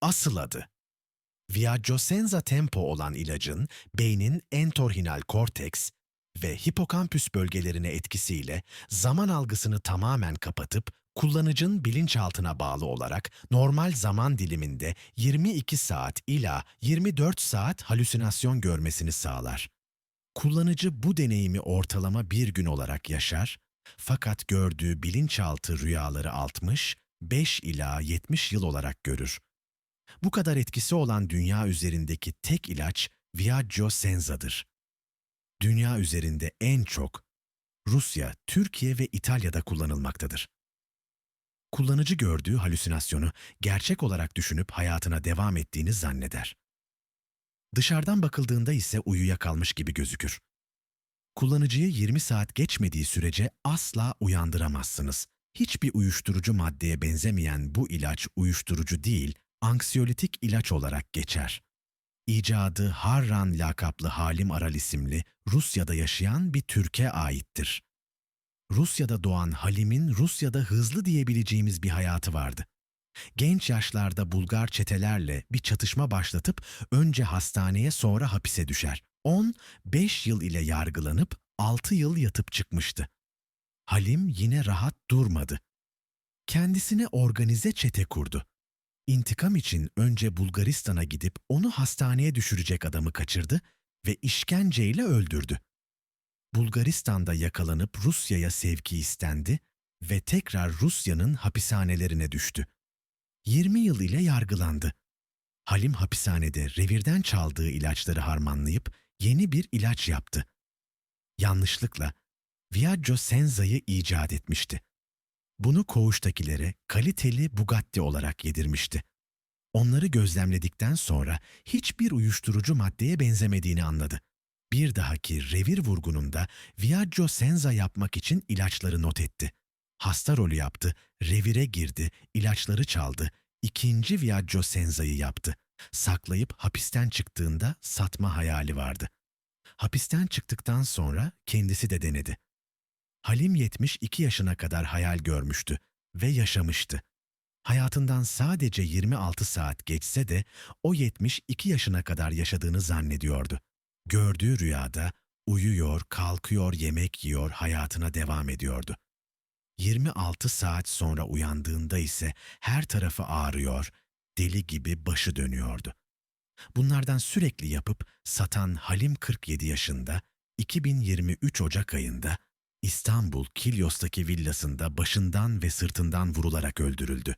Asıl adı. Viaggio Senza Tempo olan ilacın beynin entorhinal korteks ve hipokampüs bölgelerine etkisiyle zaman algısını tamamen kapatıp kullanıcının bilinçaltına bağlı olarak normal zaman diliminde 22 saat ila 24 saat halüsinasyon görmesini sağlar. Kullanıcı bu deneyimi ortalama bir gün olarak yaşar fakat gördüğü bilinçaltı rüyaları 60, 5 ila 70 yıl olarak görür. Bu kadar etkisi olan dünya üzerindeki tek ilaç Viaggio Senza'dır. Dünya üzerinde en çok Rusya, Türkiye ve İtalya'da kullanılmaktadır. Kullanıcı gördüğü halüsinasyonu gerçek olarak düşünüp hayatına devam ettiğini zanneder. Dışarıdan bakıldığında ise uyuyakalmış gibi gözükür. Kullanıcıyı 20 saat geçmediği sürece asla uyandıramazsınız. Hiçbir uyuşturucu maddeye benzemeyen bu ilaç uyuşturucu değil, anksiyolitik ilaç olarak geçer. İcadı Harran lakaplı Halim Aral isimli Rusya'da yaşayan bir Türk'e aittir. Rusya'da doğan Halim'in Rusya'da hızlı diyebileceğimiz bir hayatı vardı. Genç yaşlarda Bulgar çetelerle bir çatışma başlatıp önce hastaneye sonra hapise düşer. 10, 5 yıl ile yargılanıp 6 yıl yatıp çıkmıştı. Halim yine rahat durmadı. Kendisine organize çete kurdu. İntikam için önce Bulgaristan'a gidip onu hastaneye düşürecek adamı kaçırdı ve işkenceyle öldürdü. Bulgaristan'da yakalanıp Rusya'ya sevki istendi ve tekrar Rusya'nın hapishanelerine düştü. 20 yıl ile yargılandı. Halim hapishanede revirden çaldığı ilaçları harmanlayıp yeni bir ilaç yaptı. Yanlışlıkla Viaggio Senza'yı icat etmişti. Bunu koğuştakilere kaliteli Bugatti olarak yedirmişti. Onları gözlemledikten sonra hiçbir uyuşturucu maddeye benzemediğini anladı. Bir dahaki revir vurgununda Viaggio Senza yapmak için ilaçları not etti. Hasta rolü yaptı, revire girdi, ilaçları çaldı, ikinci Viaggio Senza'yı yaptı. Saklayıp hapisten çıktığında satma hayali vardı. Hapisten çıktıktan sonra kendisi de denedi. Halim 72 yaşına kadar hayal görmüştü ve yaşamıştı. Hayatından sadece 26 saat geçse de o 72 yaşına kadar yaşadığını zannediyordu. Gördüğü rüyada uyuyor, kalkıyor, yemek yiyor, hayatına devam ediyordu. 26 saat sonra uyandığında ise her tarafı ağrıyor, deli gibi başı dönüyordu. Bunlardan sürekli yapıp satan Halim 47 yaşında 2023 Ocak ayında İstanbul Kilyos'taki villasında başından ve sırtından vurularak öldürüldü.